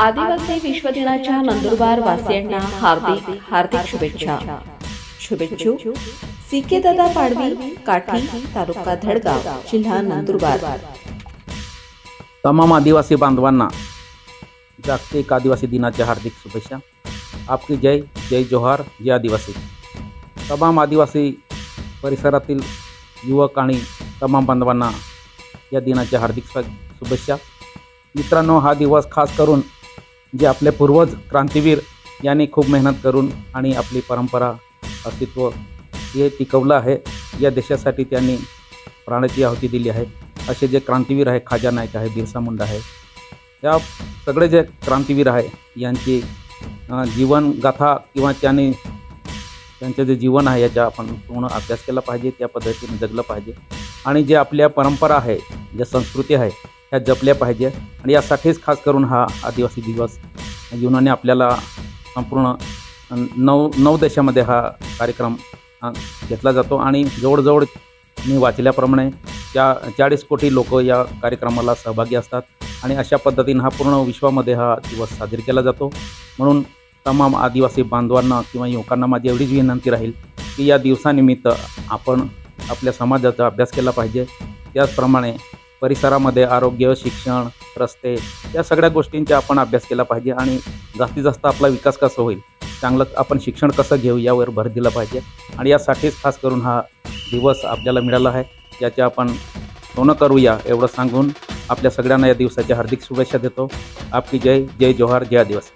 आदिवासी विश्वदिनाच्या नंदुरबार वासियांना हार्दिक हार्दिक शुभेच्छा. शुभेच्छुक सी के दादा पाडवी काठी तालुका धडगाव जिल्हा नंदुरबार. तमाम आदिवासी बांधवांना जागतिक आदिवासी दिनाच्या हार्दिक शुभेच्छा. आपकी जय जय जोहार जय आदिवासी. तमाम आदिवासी परिसरातील युवक आणि तमाम बांधवांना या दिनाच्या हार्दिक शुभेच्छा. मित्रांनो हा दिवस खास करून जे आपले पूर्वज क्रांतीवीर यांनी खूप मेहनत करून आणि आपली परंपरा अस्तित्व हे टिकवलं आहे या देशासाठी त्यांनी प्राणाची आहुती दिली आहे. असे जे क्रांतीवीर आहे खाजा नाईक आहे बिरसा मुंडा आहे या सगळे जे क्रांतीवीर आहे यांची जीवनगाथा किंवा त्यांनी त्यांचं जे जीवन आहे याचा आपण पूर्ण अभ्यास केला पाहिजे त्या पद्धतीने जगलं पाहिजे. आणि जे आपल्या परंपरा आहे ज्या संस्कृती आहे ह्या जपल्या पाहिजे. आणि यासाठीच खास करून हा आदिवासी दिवस युनाने आपल्याला संपूर्ण नऊ नऊ देशामध्ये हा कार्यक्रम घेतला जातो. आणि जवळजवळ मी वाचल्याप्रमाणे त्या चाळीस कोटी लोक या कार्यक्रमाला सहभागी असतात. आणि अशा पद्धतीनं हा पूर्ण विश्वामध्ये हा दिवस साजरी केला जातो. म्हणून तमाम आदिवासी बांधवांना किंवा युवकांना माझी एवढीच विनंती राहील की या दिवसानिमित्त आपण आपल्या समाजाचा अभ्यास केला पाहिजे. त्याचप्रमाणे परिसरामध्ये आरोग्य शिक्षण रस्ते या सगळ्या गोष्टींचा आपण अभ्यास केला पाहिजे आणि जास्तीत जास्त आपला विकास कसा होईल चांगलं आपण शिक्षण कसं घेऊ यावर भर दिला पाहिजे. आणि यासाठीच खास करून हा दिवस आपल्याला मिळाला आहे याचे आपण सोनं करूया एवढं सांगून आपल्या सगळ्यांना या दिवसाच्या हार्दिक शुभेच्छा देतो. आपली जय जय जोहार जय दिवस